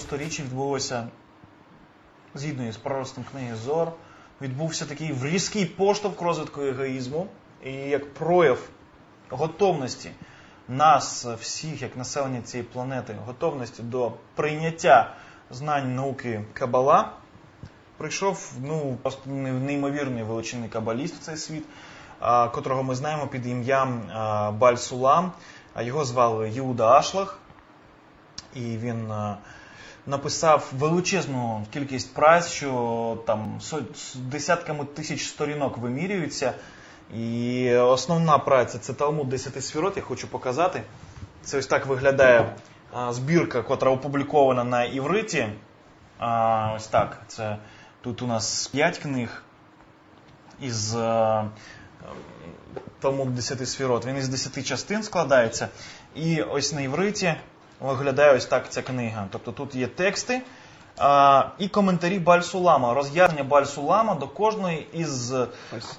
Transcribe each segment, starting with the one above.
сторіччі відбулося, згідно із проростом книги Зор, відбувся такий різкий поштовх розвитку егоїзму і як прояв готовності нас, всіх, як населення цієї планети, готовності до прийняття знань науки Кабала. Прийшов ну, неймовірний величинний кабаліст в цей світ, котрого ми знаємо під ім'ям Баль Сулам. Його звали Юда Ашлах, і він написав величезну кількість праць, що там десятками тисяч сторінок вимірюються. І основна праця це Талмуд 10 сфірот, я хочу показати. Це ось так виглядає збірка, котра опублікована на івриті. Ось так. Це тут у нас 5 книг із Талмуд 10 сфірот. Він із 10 частин складається. І ось на івриті виглядає ось так ця книга. Тобто тут є тексти а, і коментарі Бальсулама, роз'яснення Бальсулама до кожної із Ось,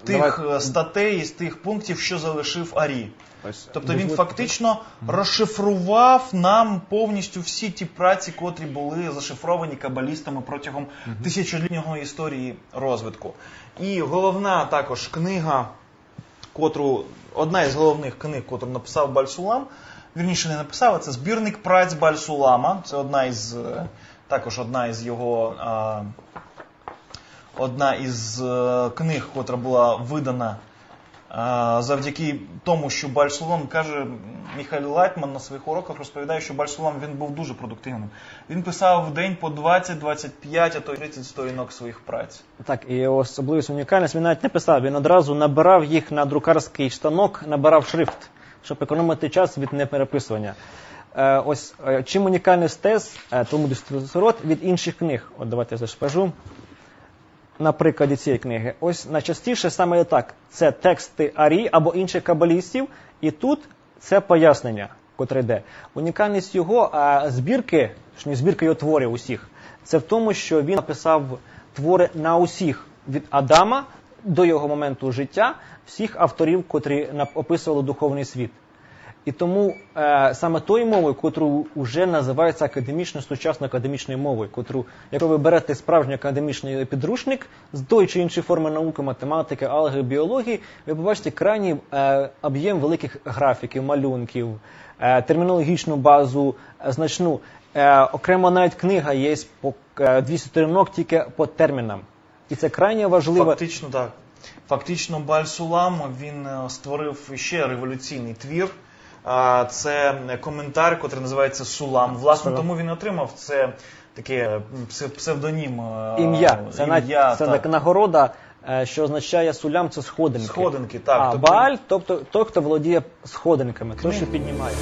тих давай- е, статей, із тих пунктів, що залишив Арі. ось, Тобто він дозвольте- фактично розшифрував нам повністю всі ті праці, котрі були зашифровані кабалістами протягом тисячолітнього історії розвитку. І головна також книга, котру одна із головних книг, котру написав Бальсулам, вірніше не написав, а це збірник праць Бальсулама. Це одна із е, також одна із його. Одна із е, книг, котра була видана завдяки тому, що Бальсулам каже, Міхайло Лайтман на своїх уроках розповідає, що Бальсулам він був дуже продуктивним. Він писав в день по 20, 25, а то й 30 сторінок своїх праць. Так, і особливість унікальність він навіть не писав, він одразу набирав їх на друкарський штанок, набирав шрифт, щоб економити час від непереписування. Е, ось е, чим унікальність тез е, Талмуду Сорот від інших книг. От давайте я зашпажу. На прикладі цієї книги. Ось найчастіше саме так: це тексти Арі або інших кабалістів, і тут це пояснення, котре йде. Унікальність його а, збірки, не збірки його творів усіх, це в тому, що він написав твори на усіх від Адама до його моменту життя, всіх авторів, котрі описували духовний світ. І тому е, саме тою мовою, котру вже називається академічною сучасною академічною мовою, котру, якщо ви берете справжній академічний підручник з тої чи іншої форми науки, математики, алгебри, біології, ви побачите крайній е, об'єм великих графіків, малюнків, е, термінологічну базу е, значну. Е, окремо навіть книга є по е, 200 сторінок тільки по термінам. І це крайне важливо. Фактично так. Фактично, Бальсулам він е, створив ще революційний твір. Це коментар, який називається Сулам. Власне, Сулам. тому він отримав це таке е, псевдонім. е, Ім'я. Це, ім'я, це так. нагорода, що означає сулям це сходинки. Сходинки, так. А Тобто- Бааль, тобто той, хто володіє сходинками, той, що піднімає.